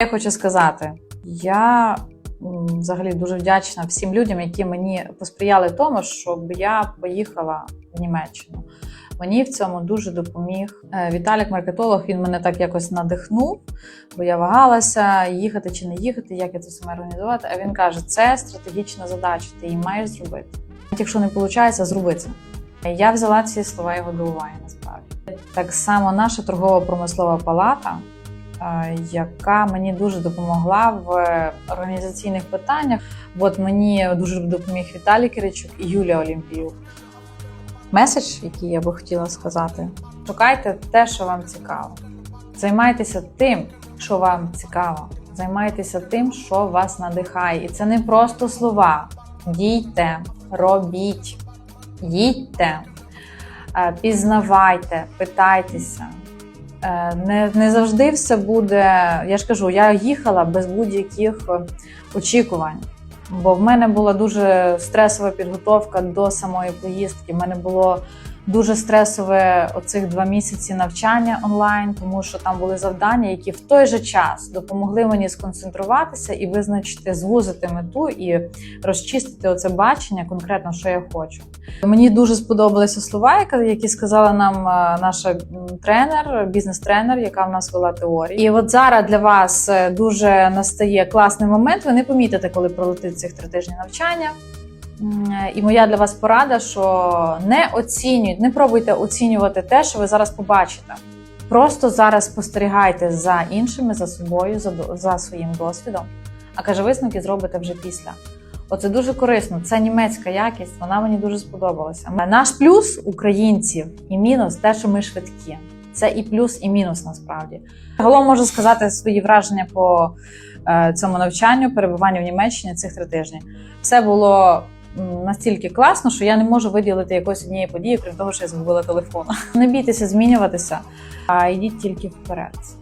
Я хочу сказати, я взагалі дуже вдячна всім людям, які мені посприяли тому, щоб я поїхала в Німеччину. Мені в цьому дуже допоміг Е, Віталік, маркетолог. Він мене так якось надихнув, бо я вагалася, їхати чи не їхати, як я це саме організувати. А він каже: це стратегічна задача, ти її маєш зробити. Навіть Якщо не виходить, зроби це. Я взяла ці слова його до уваги насправді. Так само наша торгово-промислова палата, яка мені дуже допомогла в організаційних питаннях. От мені дуже допоміг Віталій Киричук і Юлія Олімпіюк. Меседж, який я би хотіла сказати: шукайте те, що вам цікаво. Займайтеся тим, що вам цікаво. Займайтеся тим, що вас надихає. І це не просто слова. Дійте, робіть, їдьте, е, пізнавайте, питайтеся. Е, Не, не завжди все буде. Я ж кажу, я їхала без будь-яких е, очікувань. Бо в мене була дуже стресова підготовка до самої поїздки. В мене було дуже стресове оцих два місяці навчання онлайн, тому що там були завдання, які в той же час допомогли мені сконцентруватися і визначити, звузити мету і розчистити оце бачення конкретно, що я хочу. Мені дуже сподобалися слова, які сказала нам е, наша тренер, бізнес-тренер, яка в нас вела теорію. І от зараз для вас е, дуже настає класний момент. Ви не помітите, коли пролетить цих три тижні навчання. Е, І моя для вас порада, що не оцінюйте, не пробуйте оцінювати те, що ви зараз побачите. Просто зараз спостерігайте за іншими, за собою, за, за своїм досвідом. А каже, висновки зробите вже після. Оце дуже корисно. Це німецька якість, вона мені дуже сподобалася. Наш плюс українців і мінус те, що ми швидкі. Це і плюс, і мінус насправді. Загалом можу сказати свої враження по е, цьому навчанню, перебуванню в Німеччині цих три тижні. Все було настільки класно, що я не можу виділити якоїсь однієї події, крім того, що я згубила телефон. Не бійтеся змінюватися, а йдіть тільки вперед.